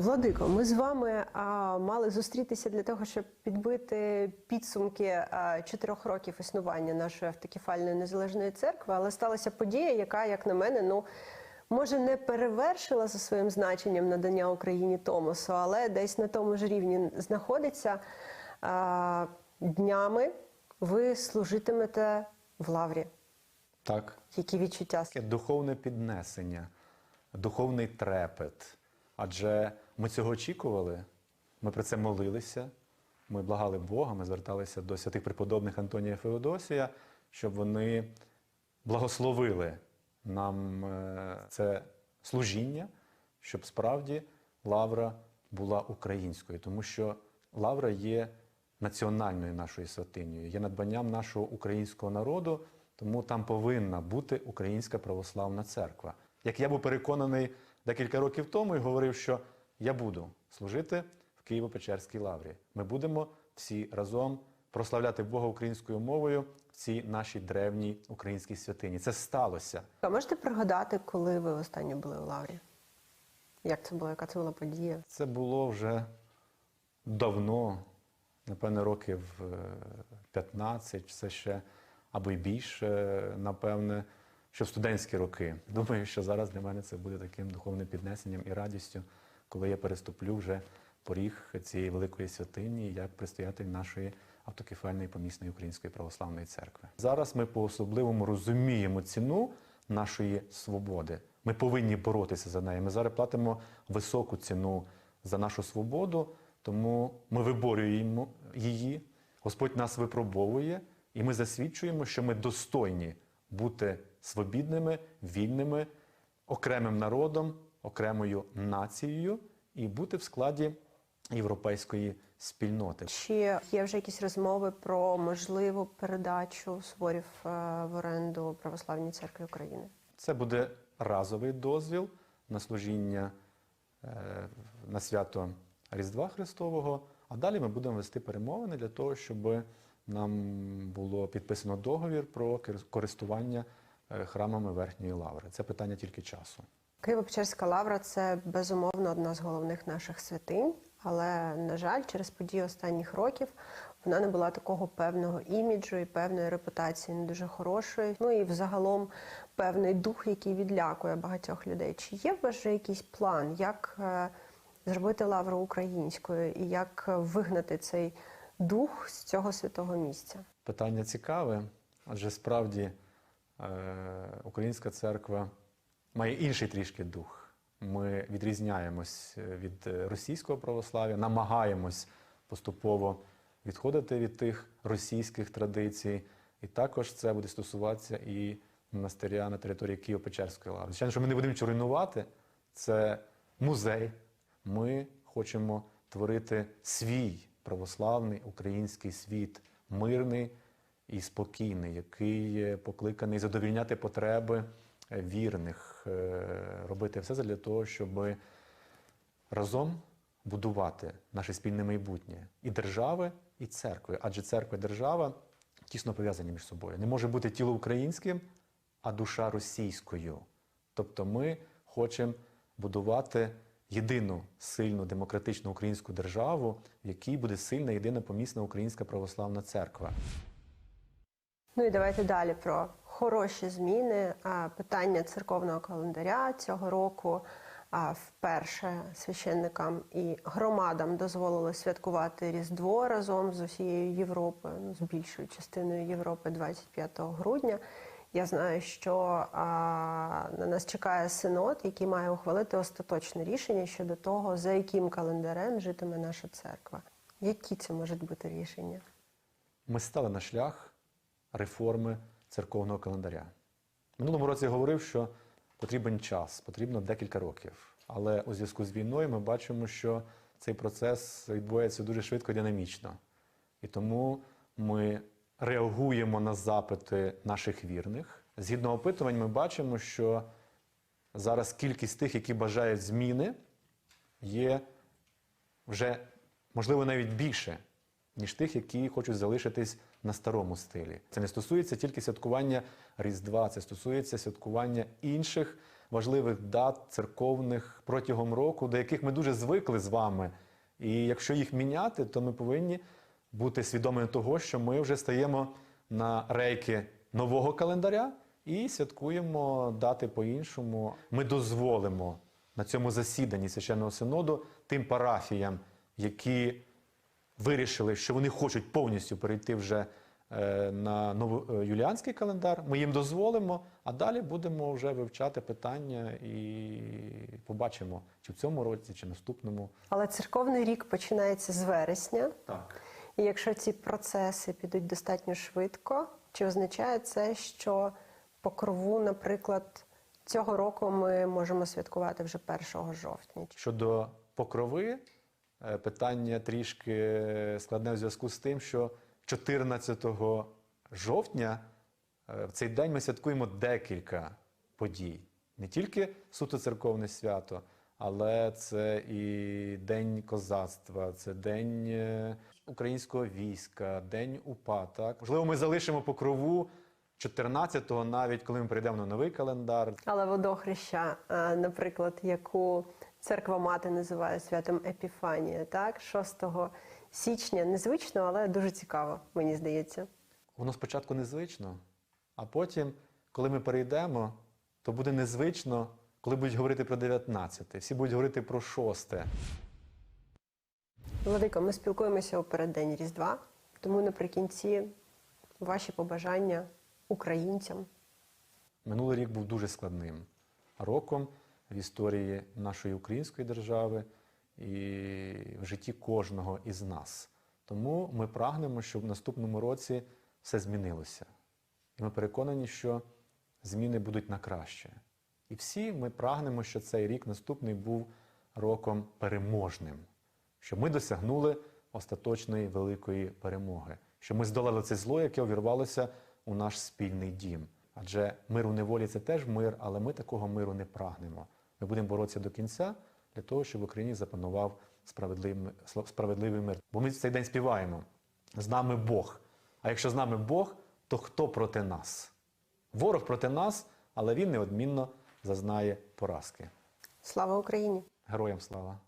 Владико, ми з вами а, мали зустрітися для того, щоб підбити підсумки чотирьох років існування нашої автокефальної незалежної церкви, але сталася подія, яка, як на мене, ну може не перевершила за своїм значенням надання Україні Томосу, але десь на тому ж рівні знаходиться. А, днями ви служитимете в лаврі. Так, Які відчуття? духовне піднесення, духовний трепет. Адже ми цього очікували, ми про це молилися, ми благали Бога, ми зверталися до святих преподобних Антонія Феодосія, щоб вони благословили нам е, це служіння, щоб справді лавра була українською, тому що лавра є національною нашою святинею, є надбанням нашого українського народу, тому там повинна бути Українська православна церква. Як я був переконаний декілька років тому і говорив, що я буду служити в Києво-Печерській лаврі. Ми будемо всі разом прославляти Бога українською мовою в цій нашій древній українській святині. Це сталося. А можете пригадати, коли ви останнє були у лаврі? Як це було? Яка це була подія? Це було вже давно, напевне, років е, 15, це ще або й більше, напевне, що в студентські роки. Думаю, що зараз для мене це буде таким духовним піднесенням і радістю, коли я переступлю вже поріг цієї великої святині як предстоятель нашої автокефальної помісної української православної церкви. Зараз ми по-особливому розуміємо ціну нашої свободи. Ми повинні боротися за неї. Ми зараз платимо високу ціну за нашу свободу, тому ми виборюємо її. Господь нас випробовує, і ми засвідчуємо, що ми достойні бути свобідними, вільними, окремим народом, окремою нацією і бути в складі європейської спільноти. Чи є вже якісь розмови про можливу передачу соборів е, в оренду Православній церкві України? Це буде разовий дозвіл на служіння е, на свято Різдва Христового, а далі ми будемо вести перемовини для того, щоб нам було підписано договір про користування е, храмами Верхньої Лаври. Це питання тільки часу. Києво-Печерська лавра це безумовно одна з головних наших святинь, але на жаль, через події останніх років вона не була такого певного іміджу і певної репутації не дуже хорошої. Ну і взагалом певний дух, який відлякує багатьох людей. Чи є у вас якийсь план, як е, зробити лавру українською і як е, вигнати цей дух з цього святого місця? Питання цікаве, адже справді е, українська церква має інший трішки дух. Ми відрізняємось від е, російського православ'я, намагаємось поступово відходити від тих російських традицій. І також це буде стосуватися і монастиря на території Києво-Печерської лаври. Звичайно, що ми не будемо нічого руйнувати. Це музей. Ми хочемо творити свій православний український світ, мирний і спокійний, який покликаний задовільняти потреби е, вірних, е, робити все для того, щоб разом будувати наше спільне майбутнє і держави, і церкви. Адже церква і держава тісно пов'язані між собою. Не може бути тіло українським, а душа російською. Тобто ми хочемо будувати єдину сильну демократичну українську державу, в якій буде сильна єдина помісна українська православна церква. Ну і давайте далі про хороші зміни. Питання церковного календаря цього року вперше священникам і громадам дозволили святкувати Різдво разом з усією Європою, ну, з більшою частиною Європи 25 грудня. Я знаю, що а, на нас чекає синод, який має ухвалити остаточне рішення щодо того, за яким календарем житиме наша церква. Які це можуть бути рішення? Ми стали на шлях реформи церковного календаря. Минулому році я говорив, що потрібен час, потрібно декілька років. Але у зв'язку з війною ми бачимо, що цей процес відбувається дуже швидко динамічно. І тому ми реагуємо на запити наших вірних. Згідно опитувань, ми бачимо, що зараз кількість тих, які бажають зміни, є вже, можливо, навіть більше, ніж тих, які хочуть залишитись на старому стилі. Це не стосується тільки святкування Різдва, це стосується святкування інших важливих дат церковних протягом року, до яких ми дуже звикли з вами. І якщо їх міняти, то ми повинні бути свідомими того, що ми вже стаємо на рейки нового календаря і святкуємо дати по-іншому. Ми дозволимо на цьому засіданні священного синоду тим парафіям, які вирішили, що вони хочуть повністю перейти вже е, на новоюліанський календар. Ми їм дозволимо, а далі будемо вже вивчати питання і побачимо, чи в цьому році, чи наступному. Але церковний рік починається з вересня. Так. І якщо ці процеси підуть достатньо швидко, чи означає це, що покрову, наприклад, цього року ми можемо святкувати вже 1 жовтня? Щодо покрови, е, питання трішки складне в зв'язку з тим, що 14 жовтня е, в цей день ми святкуємо декілька подій. Не тільки суто церковне свято, але це і День козацтва, це День е, українського війська, День УПА. Так? Можливо, ми залишимо покрову 14-го, навіть коли ми перейдемо на новий календар. Але водохреща, наприклад, яку церква мати називає святом Епіфанія, так, 6 січня, незвично, але дуже цікаво, мені здається. Воно спочатку незвично, а потім, коли ми перейдемо, то буде незвично, коли будуть говорити про 19, всі будуть говорити про 6. Владико, ми спілкуємося у переддень Різдва, тому наприкінці ваші побажання українцям. Минулий рік був дуже складним роком в історії нашої української держави і в житті кожного із нас. Тому ми прагнемо, щоб в наступному році все змінилося. І ми переконані, що зміни будуть на краще. І всі ми прагнемо, що цей рік наступний був роком переможним, щоб ми досягнули остаточної великої перемоги, щоб ми здолали це зло, яке увірвалося у наш спільний дім. Адже мир у неволі це теж мир, але ми такого миру не прагнемо. Ми будемо боротися до кінця для того, щоб в Україні запанував справедливий, справедливий мир. Бо ми в цей день співаємо: з нами Бог. А якщо з нами Бог, то хто проти нас? Ворог проти нас, але він неодмінно зазнає поразки. Слава Україні! Героям слава!